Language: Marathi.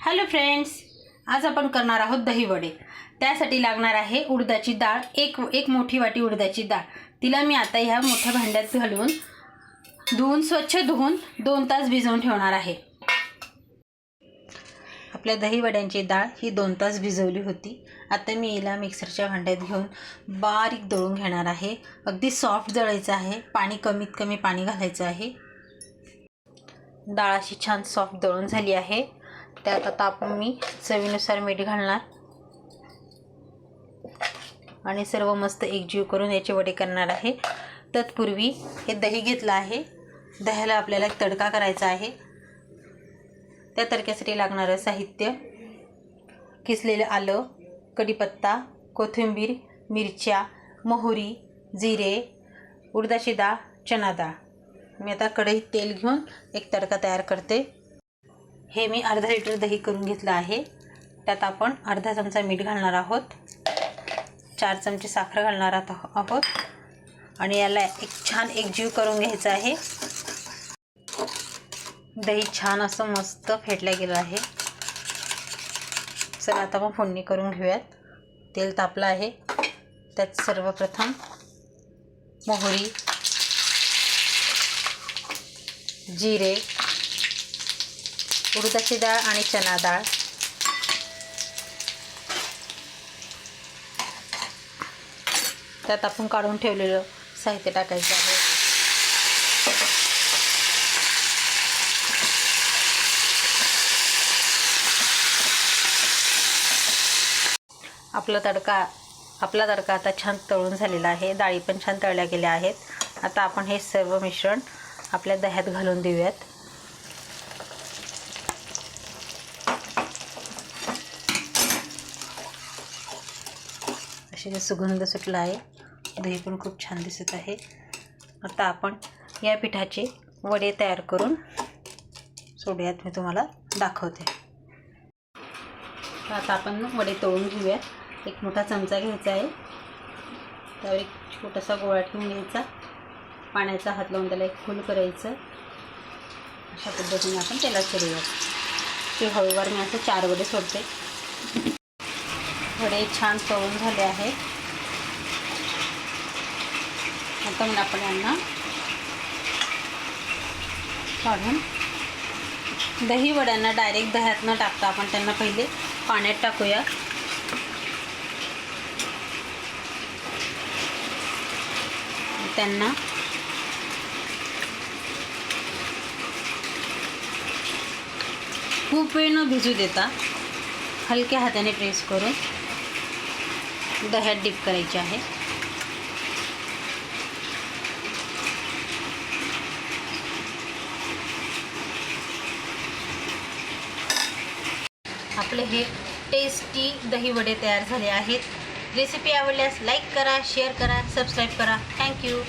हॅलो फ्रेंड्स आज आपण करणार आहोत दहीवडे त्यासाठी लागणार आहे उडदाची डाळ एक एक मोठी वाटी उडदाची डाळ. तिला मी आता ह्या मोठ्या भांड्यात घालून धुवून स्वच्छ धुवून दोन तास भिजवून ठेवणार आहे. आपल्या दहीवड्यांची डाळ ही दोन तास भिजवली होती. आता मी हिला मिक्सरच्या भांड्यात घेऊन बारीक दळून घेणार आहे. अगदी सॉफ्ट दळायचं आहे. पाणी कमीत कमी पाणी घालायचं आहे. डाळ अशी छान सॉफ्ट दळून झाली आहे. त्यात आता आपण मी चवीनुसार मीठ घालणार. आणि सर्व मस्त एकजीव करून याचे वडे करणार आहे. तत्पूर्वी हे दही घेतलं आहे. दह्याला आपल्याला एक तडका करायचा आहे. त्या तडक्यासाठी लागणारं साहित्य किसलेलं आलं कढीपत्ता कोथिंबीर मिरच्या मोहरी जिरे उडदाची डाळ चना डाळ. मी आता कढईत तेल घेऊन एक तडका तयार करते. हे मी अर्धा लिटर दही करून घेतलं आहे. त्यात आपण अर्धा चमचा मीठ घालणार आहोत. चार चमचे साखर घालणार आहोत. आणि याला एक छान एकजीव करून घ्यायचा आहे. दही छान असं मस्त फेटलं गेलं आहे. चला आता मग फोडणी करून घेऊयात. तेल तापलं आहे. त्यात सर्वप्रथम मोहरी जिरे उडदाची डाळ आणि चना डाळ. त्यात आपण काढून ठेवलेलं साहित्य टाकायचं आहे. आपला तडका आपला तडका आता छान तळून झालेला आहे. डाळी पण छान तळल्या गेल्या आहेत. आता आपण हे सर्व मिश्रण आपल्या दह्यात घालून देऊयात. द्राक्षाचा सुगंध सुटला आहे. दही पण खूप छान दिसत आहे. आता आपण या पिठाचे वडे तयार करून सोडूयात मी तुम्हाला दाखवते. आता आपण वडे तळून घेऊयात एक मोठा चमचा घ्यायचा आहे. त्यावर एक छोटासा गोळा ठेवून घ्यायचा. पाण्याचा हात लावून त्याला एक फुल करायचं. अशा पद्धतीने आपण त्याला सोडूयात ते हळूवार मी असं चार वडे सोडते. थोडे छान तळून झाले आहेत आता मग आपण यांना काढून दही वड्यांना डायरेक्ट दह्यात न टाकता. आपण त्यांना पहिले पाण्यात टाकूया. त्यांना खूप वेळ न भिजू देता हलक्या हाताने प्रेस करून दह्यात डीप करायचे आहे. आपले हे टेस्टी दही वडे तयार झाले आहेत. रेसिपी आवडल्यास लाईक करा शेअर करा सबस्क्राईब करा. थँक्यू